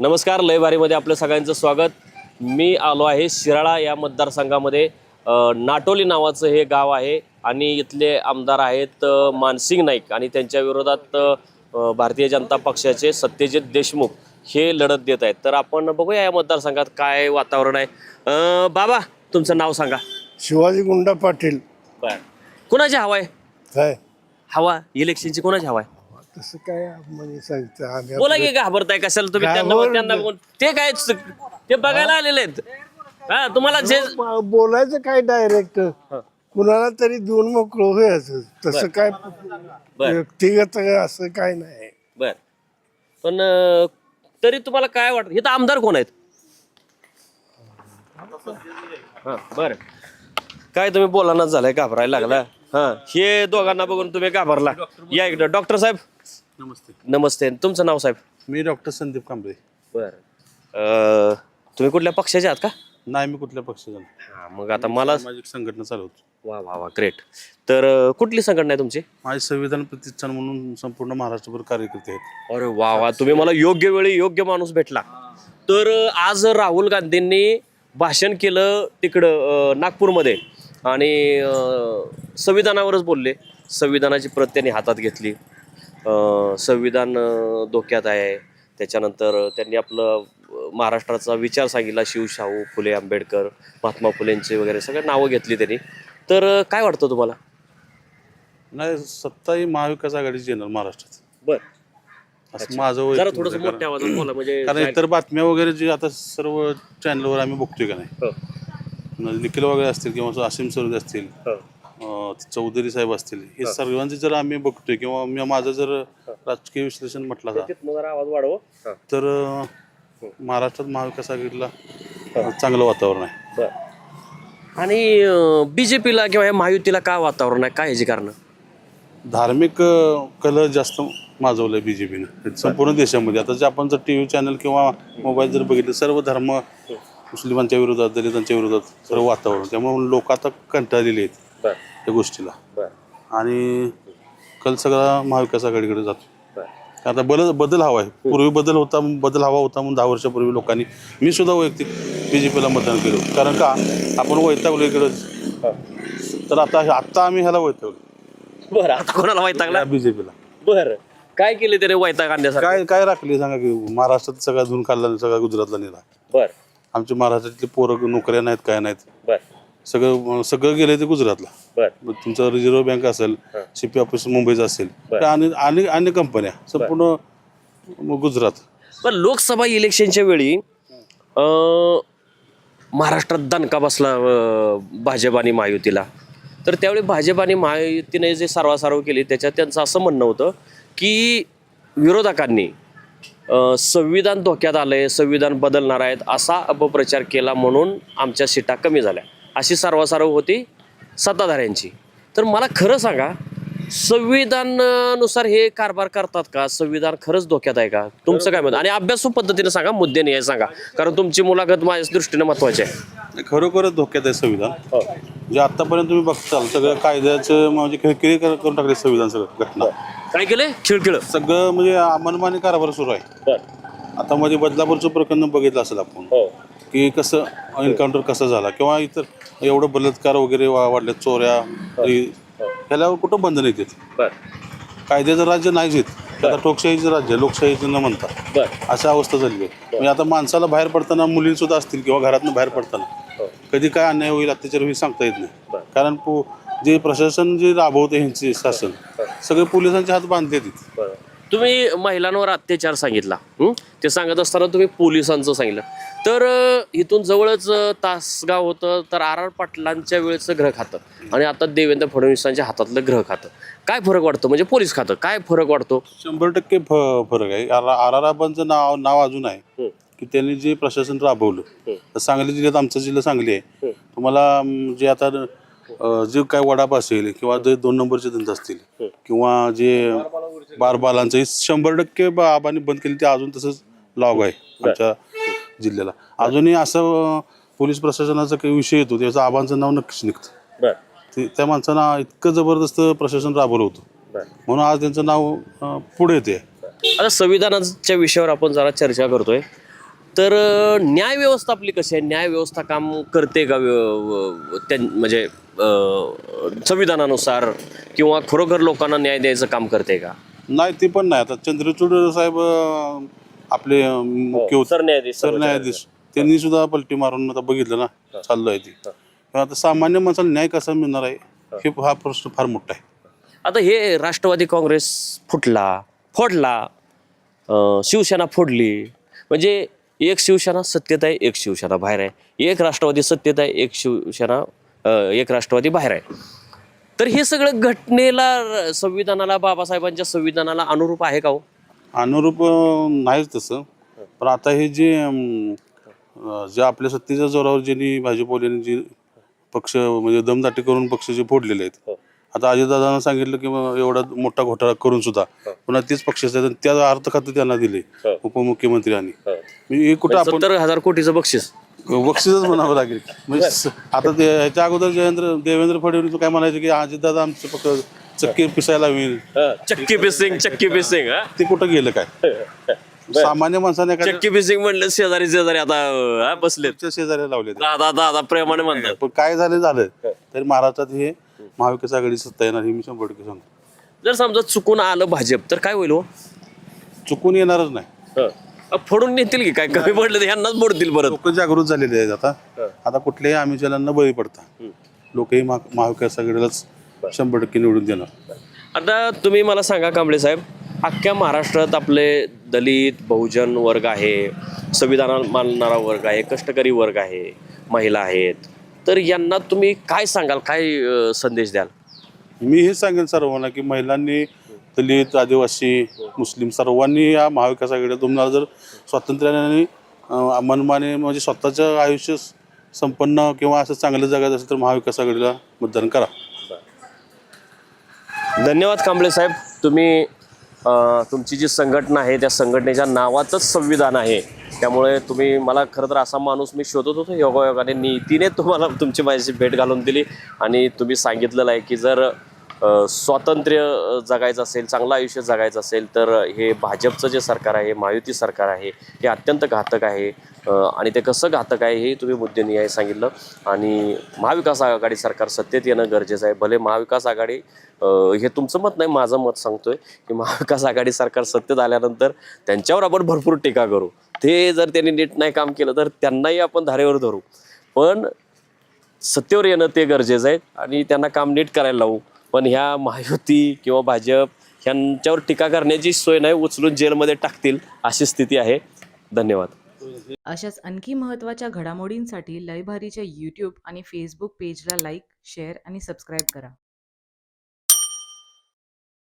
नमस्कार लयबारीमध्ये आपलं सगळ्यांचं स्वागत. मी आलो आहे शिराळा या मतदारसंघामध्ये. नाटोली नावाचं हे गाव आहे आणि इथले आमदार आहेत मानसिंग नाईक आणि त्यांच्या विरोधात भारतीय जनता पक्षाचे सत्यजित देशमुख हे लढत देत आहेत. तर आपण बघूया या मतदारसंघात काय वातावरण आहे. बाबा तुमचं नाव सांगा. शिवाजी गुंडा पाटील. बर. कुणाची हवा आहे? काय? हवा इलेक्शनची कोणाची हवा आहे? तसं काय म्हणजे सांगतो आम्ही बोला की घाबरताय कशाला तुम्ही? त्यांना घाबर- त्यांना बघून- ते काय ते बघायला आलेले आहेत. हा तुम्हाला जे आपलं बोलायचं काय डायरेक्ट कुणाला तरी देऊन मोकळं व्हायचं. तसं काय व्यक्तिगत असं काय नाही. बर. पण अं, तरी तुम्हाला काय वाटत? हे तर आमदार कोण आहेत? हा बर. काय तुम्ही बोलानाच झालाय घाबरायला लागला. हा हे दोघांना बघून तुम्ही घाबरला. या इकडे. डॉक्टर साहेब. नमस्ते. नमस्ते. तुमचं नाव साहेब? मी डॉक्टर संदीप कांबळे. बर. तुम्ही कुठल्या पक्षाचे आहात का? नाही मी कुठल्या पक्षाचा नाही. हा मग आता मला सामाजिक संघटना चालवतो. वा वा वा. ग्रेट तर अं, कुठली संघटना आहे तुमची? माझे संविधान प्रतिष्ठान म्हणून संपूर्ण महाराष्ट्रभर कार्यकर्ते आहेत. अरे वा वा. तुम्ही मला योग्य वेळी योग्य माणूस भेटला. तर अं, आज राहुल गांधींनी भाषण केलं तिकडं अं, नागपूरमध्ये. आणि अं, संविधानावरच बोलले. संविधानाची प्रत त्यांनी हातात घेतली. संविधान धोक्यात आहे. त्याच्यानंतर त्यांनी आपलं महाराष्ट्राचा विचार सांगितला शिवशाहू फुले आंबेडकर महात्मा फुलेंचे वगैरे सगळे नावं घेतली त्यांनी. तर काय वाटतं तुम्हाला? नाही सत्ता ही महाविकास आघाडीची येणार महाराष्ट्रात बरं. असं माझं जरा थोडंसं. मोठ्या आवाजात बोला म्हणजे कारण इतर बातम्या वगैरे जे आता सर्व चॅनलवर आम्ही बघतोय का नाही? हो, म्हणजे निखिल वगैरे असतील किंवा असीम सरोदे असतील हो. चौधरी साहेब असतील हे सर्वांचे जर आम्ही बघतोय किंवा मी माझं जर राजकीय विश्लेषण म्हटलं तिथनं जरा आवाज वाढव. तर महाराष्ट्रात महाविकास आघाडीला चांगलं वातावरण आहे. आणि बीजेपीला किंवा या महायुतीला काय वातावरण आहे? काय ह्याची कारण? धार्मिक कल जास्त माजवलंय बीजेपीनं. संपूर्ण देशामध्ये. आता जे आपण जर टी व्ही चॅनल किंवा मोबाईल जर बघितलं सर्व धर्म मुस्लिमांच्या विरोधात दलितांच्या विरोधात सर्व वातावरण. त्यामुळे लोक आता कंटाळलेले आहेत. बर. त्या गोष्टीला. बर. आणि कल सगळा महाविकास आघाडीकडे जातो. आता बदल बदल हवा आहे. पूर्वी बदल होता बदल हवा होता म्हणून दहा वर्षापूर्वी लोकांनी मी सुद्धा वैयक्तिक बी जे पीला मतदान केलं कारण का? आपण वैतागलो इकडं तर आता आत्ता आम्ही ह्याला वैतागलो. बर आता कोणाला माहीत लागला बी जे पीला बर. काय केले त्याने वैताग आणण्यासाठी काय काय राखली सांगा की महाराष्ट्रात सगळा धुन खाल्ला सगळा गुजरातला नेला. बर. आमच्या महाराष्ट्रातले पोरं नोकऱ्या नाहीत काय नाहीत. बर. सगळं सगळं गेलंय ते गुजरातला. बर. मग तुमचं रिझर्व्ह बँक असेल सीपी ऑफिस मुंबईचं असेल बरं. तर आणि आणि अन्य कंपन्या संपूर्ण गुजरात. पण लोकसभा इलेक्शनच्या वेळी अं, महाराष्ट्रात दणका बसला अं, भाजप आणि महायुतीला. तर त्यावेळी भाजप आणि महायुतीने जे सारवासारव केली त्याच्यात त्यांचं असं म्हणणं होतं की विरोधकांनी अं, संविधान धोक्यात आलंय संविधान बदलणार आहेत असा अपप्रचार केला म्हणून आमच्या सीटा कमी झाल्या. अशी सारवासारव होती सत्ताधाऱ्यांची. तर मला खरं सांगा संविधानानुसार हे कारभार करतात का? संविधान खरंच धोक्यात आहे का? तुमचं काय मत? आणि अभ्यासू पद्धतीने सांगा मुद्द्याने हे सांगा. कारण तुमची मुलाखत माझ्या दृष्टीने महत्वाची आहे. खरोखरच धोक्यात आहे संविधान. हो. जे आतापर्यंत तुम्ही बघताल सगळं कायद्याचं म्हणजे खिळखिळी कर- करून टाकले संविधान सगळं घटना. काय केले? खिळखिळ. सगळं म्हणजे मनमानी कारभार सुरू आहे. आता मध्ये बदलापूरचं प्रकरण बघितलं असेल आपण. हो. की कसं एन्काउंटर कसं झाला? किंवा इतर एवढं बलात्कार वगैरे वा- वाढले चोऱ्या हे- ह्याला कुठं बंधन येतात बर. कायद्याचं राज्य नाहीच येत आता टोकशाहीचं राज्य लोकशाहीचं न म्हणता. बर. अशा अवस्था झाली आहे. म्हणजे आता माणसाला बाहेर पडताना मुलींसुद्धा असतील किंवा घरातनं बाहेर पडताना. हो. कधी काय अन्याय होईल अत्याचार होईल सांगता येत बरं. नाही कारण पो जे प्रशासन जे राबवते ह्यांचे शासन सगळे पोलिसांचे हात बांधले तिथे. तुम्ही महिलांवर अत्याचार सांगितला? ते सांगत असताना तुम्ही पोलिसांचं सांगितलं तर इथून जवळच तासगाव होतं तर आर आर पाटलांच्या वेळेचं ग्रह खातं आणि आता देवेंद्र फडणवीसांच्या हातातलं ग्रह खातं काय फरक वाटतो म्हणजे पोलीस खातं काय फरक वाटतो शंभर टक्के फरक आहे आर आर आबांचं नाव नाव अजून आहे. की त्यांनी जे प्रशासन राबवलं. तर सांगली जिल्ह्यात आमचा जिल्हा सांगली आहे. तुम्हाला जे आता जे काय वडाप असेल किंवा जे दोन नंबरचे धंदे असतील. किंवा जे बारबालांचं. हे शंभर टक्के बा- आबांनी बंद केली ते अजून तसंच लॉग आहे आमच्या जिल्ह्याला. अजूनही असं पोलीस प्रशासनाचा काही विषय येतो त्याचं आबांचं नाव नक्कीच निघतं. बर. ते त्या माणसानं इतकं जबरदस्त प्रशासन राबवलं होतं. बर. म्हणून आज त्यांचं नाव अं, पुढे येते आता संविधानाच्या विषयावर आपण जरा चर्चा करतोय. तर अं, न्याय व्यवस्था आपली कशी आहे? न्याय व्यवस्था काम करते का व्य- व- त्या म्हणजे अं, संविधानानुसार किंवा खरोखर लोकांना न्याय द्यायचं काम करते का? नाही ते पण नाही. आता चंद्रचूड साहेब अं, आपले अं, मुख्य होते. सरन्यायाधीश सरन्यायाधीश. त्यांनी सुद्धा पलटी मारून आता बघितलं ना चाललं आहे ती. पण आता सामान्य माणसाला न्याय कसा मिळणार आहे हे हा प्रश्न फार मोठा आहे. आता हे राष्ट्रवादी काँग्रेस फुटला फोडला अं, शिवसेना फोडली म्हणजे एक शिवसेना सत्तेत आहे एक शिवसेना बाहेर आहे. एक राष्ट्रवादी सत्तेत आहे एक शिवसेना अं, एक राष्ट्रवादी बाहेर आहे. तर हे सगळं घटनेला संविधानाला बाबासाहेबांच्या संविधानाला अनुरूप आहे का हो? अनुरूप अं, नाहीच तसं. पण आता हे जे अं, अं, जे आपल्या सत्तेच्या जोरावर ज्यांनी भाजपवाल्यांनी जे पक्ष म्हणजे दमदाटी करून पक्ष जे फोडलेले आहेत आता अजितदादांना सांगितलं की मग एवढा मोठा घोटाळा करून सुद्धा पुन्हा तेच पक्षाचे आहेत आणि त्या अर्थ खातं त्यांना दिले उपमुख्यमंत्र्यांनी. म्हणजे हे कुठं आपण सत्तर हजार कोटीचं बक्षीस. बक्षीसच म्हणावं लागेल. म्हणजे स- आता ते ह्याच्या अगोदर जयेंद्र देवेंद्र फडणवीस काय म्हणायचे की अजितदादा आमचं फक्त चक्की पिसायला होईल. चक्की पिसिंग चक्की पिसिंग हा? ते कुठं गेलं काय? सामान्य माणसाने काय चक्की पिसिंग म्हणलं शेजारी शेजारी आता हा, बसलेत. शेजारी लावले दादा दादा प्रेमाने म्हणतात. पण काय झालं झालं. तरी महाराष्ट्रात हे महाविकास आघाडी सत्ता येणार हे मी शंभर टक्के सांगतो. जर समजा चुकून आलं भाजप तर काय होईल हो? चुकून येणारच नाही. फोडून नेतील की काय? कमी पडलं तर ह्यांनाच मोडतील परत. लोक जागृत झालेले आहेत आता. आता कुठल्याही आमिषालांना बळी पडतात लोकही महा- महाविकास आघाडीलाच शंभर टक्के निवडून देणार. आता तुम्ही मला सांगा कांबळे साहेब अख्ख्या महाराष्ट्रात आपले दलित बहुजन वर्ग आहे संविधानाला मानणारा वर्ग आहे कष्टकरी वर्ग आहे महिला आहेत. तर यांना तुम्ही काय सांगाल? काय संदेश द्याल? मी हे सांगेन सर्वांना की महिलांनी दलित आदिवासी मुस्लिम सर्वांनी या महाविकास आघाडीला तुम्हाला जर स्वातंत्र्याने मनमाने म्हणजे स्वतःचं आयुष्य संपन्न किंवा असं चांगलं जगायचं असेल तर महाविकास आघाडीला मतदान करा. धन्यवाद कांबळे साहेब. तुम्ही तुमची जी संघटना आहे त्या संघटनेच्या नावातच संविधान आहे. त्यामुळे तुम्ही मला खरं तर असा माणूस मी शोधत होतो योगायोगाने नीतीने तुम्हाला तुमची माझ्याशी भेट घालून दिली. आणि तुम्ही सांगितलेलं आहे की जर स्वातंत्र्य जगायचं असेल चांगलं आयुष्य जगायचं असेल तर हे भाजपचं जे सरकार आहे महायुती सरकार आहे हे अत्यंत घातक आहे. आणि ते कसं घातक आहे हे तुम्ही मुद्देनिहाय सांगितलं. आणि महाविकास आघाडी सरकार सत्तेत येणं गरजेचं आहे. भले महाविकास आघाडी हे तुमचं मत नाही माझं मत सांगतोय की महाविकास आघाडी सरकार सत्तेत आल्यानंतर त्यांच्यावर आपण भरपूर टीका करू. ते जर त्यांनी नीट नाही काम केलं तर त्यांनाही आपण धारेवर धरू. पण सत्तेवर येणं ते गरजेचं आहे आणि त्यांना काम नीट करायला लावू. पण ह्या महायुती किंवा भाजप ह्यांच्यावर टीका करण्याची सोय नाही उचलून जेलमध्ये टाकतील अशी स्थिती आहे. धन्यवाद. अशाच आणखी महत्त्वाच्या घडामोडींसाठी लयभारीच्या यूट्यूब आणि फेसबुक पेजला लाईक शेअर आणि सबस्क्राईब करा.